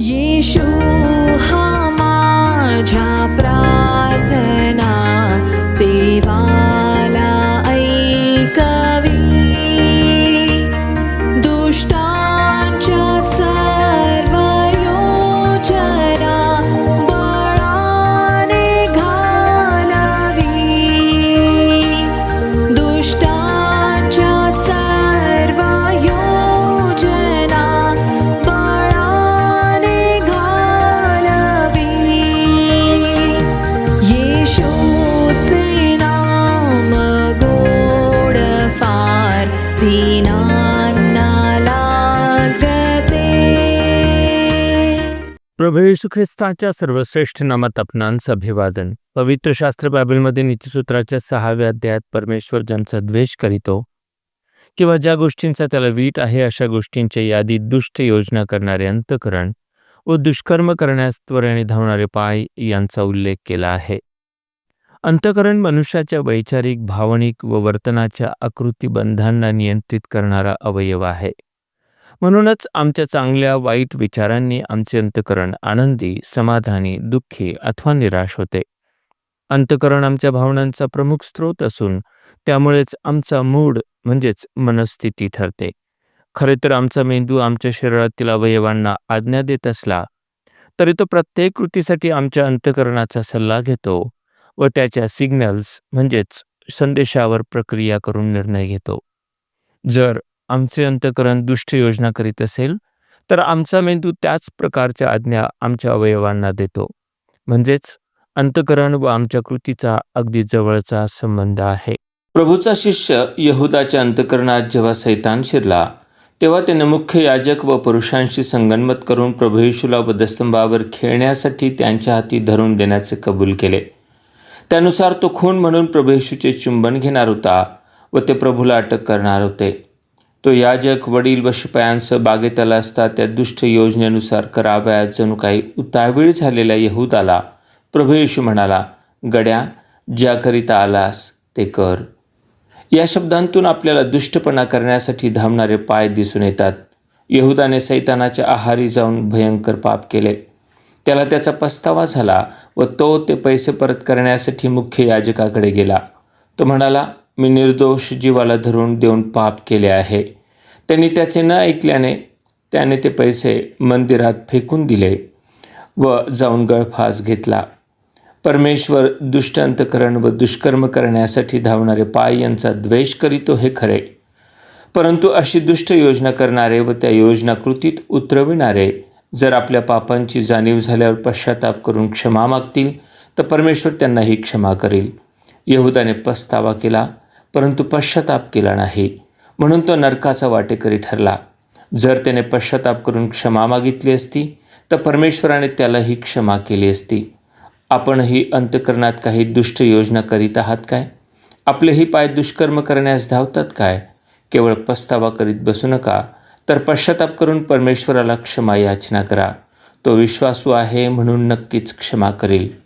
येशू हा माझ्या प्रभू येशू ख्रिस्ताच्या सर्वश्रेष्ठ नामात आपणांचं अभिवादन. पवित्र शास्त्र बायबलमध्ये नीतीसूत्राच्या सहाव्या अध्यायात परमेश्वर ज्यांचा द्वेष करीतो किंवा ज्या गोष्टींचा त्याला वीट आहे अशा गोष्टींच्या यादीत दुष्ट योजना करणारे अंतकरण व दुष्कर्म करण्यास त्वरेने धावणारे पाय यांचा उल्लेख केला आहे. अंतकरण मनुष्याच्या वैचारिक भावनिक व वर्तनाच्या आकृतीबंधांना नियंत्रित करणारा अवयव आहे. म्हणूनच आमच्या चांगल्या वाईट विचारांनी आमचे अंतकरण आनंदी समाधानी दुःखी अथवा निराश होते. अंतकरण आमच्या भावनांचा प्रमुख स्रोत असून त्यामुळेच आमचा मूड म्हणजेच मनस्थिती ठरते. खरे तर आमचा मेंदू आमच्या शरीरातील अवयवांना आज्ञा देत असला तरी तो प्रत्येक कृतीसाठी आमच्या अंतकरणाचा सल्ला घेतो. व त्याच्या सिग्नल्स म्हणजेच संदेशावर प्रक्रिया करून निर्णय घेतो. जर आमचे अंतकरण दुष्ट योजना करीत असेल तर आमचा मेंदू त्याच प्रकारच्या आज्ञा आमच्या अवयवांना देतो. म्हणजेच अंतकरण व आमच्या कृतीचा अगदी जवळचा संबंध आहे. प्रभूचा शिष्य यहुदाच्या अंतकरणात जेव्हा सैतान शिरला तेव्हा त्याने मुख्य याजक व पुरुषांशी संगनमत करून प्रभू येशूला वधस्तंभावर खेळण्यासाठी त्यांच्या हाती धरून देण्याचे कबूल केले. त्यानुसार तो खून म्हणून प्रभू येशूचे चुंबन घेणार होता व ते प्रभूला अटक करणार होते. तो याजक वडील व शिपायांसह बागेत आला असता त्या दुष्ट योजनेनुसार करावयास जणू काही उतावीळ झालेल्या यहूदाला प्रभू येशू म्हणाला गड्या ज्याकरिता आलास ते कर. या शब्दांतून आपल्याला दुष्टपणा करण्यासाठी धावणारे पाय दिसून येतात. यहुदाने सैतानाच्या आहारी जाऊन भयंकर पाप केले. त्याला त्याचा पस्तावा झाला व तो ते पैसे परत करण्यासाठी मुख्य याजकाकडे गेला. तो म्हणाला मी निर्दोष जीवाला धरून देऊन पाप केले आहे. त्यांनी त्याचे न ऐकल्याने त्याने ते पैसे मंदिरात फेकून दिले व जाऊन गळफास घेतला. परमेश्वर दुष्ट अंतकरण व दुष्कर्म करण्यासाठी धावणारे पाय यांचा द्वेष करीतो हे खरे. परंतु अशी दुष्ट योजना करणारे व त्या योजना कृतीत उतरविणारे जर आपल्या पापांची जाणीव झाल्यावर पश्चाताप करून क्षमा मागतील तर परमेश्वर त्यांनाही क्षमा करेल. यहुदाने पस्तावा केला परंतु पश्चाताप केला नाही. म्हणून तो नरकाचा वाटेकरी ठरला. जर त्याने पश्चाताप करून क्षमा मागितली असती तर परमेश्वराने त्यालाही क्षमा केली असती. आपणही अंतकरणात काही दुष्ट योजना करीत आहात काय? आपलेही पाय दुष्कर्म करण्यास धावतात काय? केवळ पस्तावा करीत बसू नका. तर पश्चाताप करून परमेश्वराला क्षमा याचना करा. तो विश्वासू आहे म्हणून नक्कीच क्षमा करेल.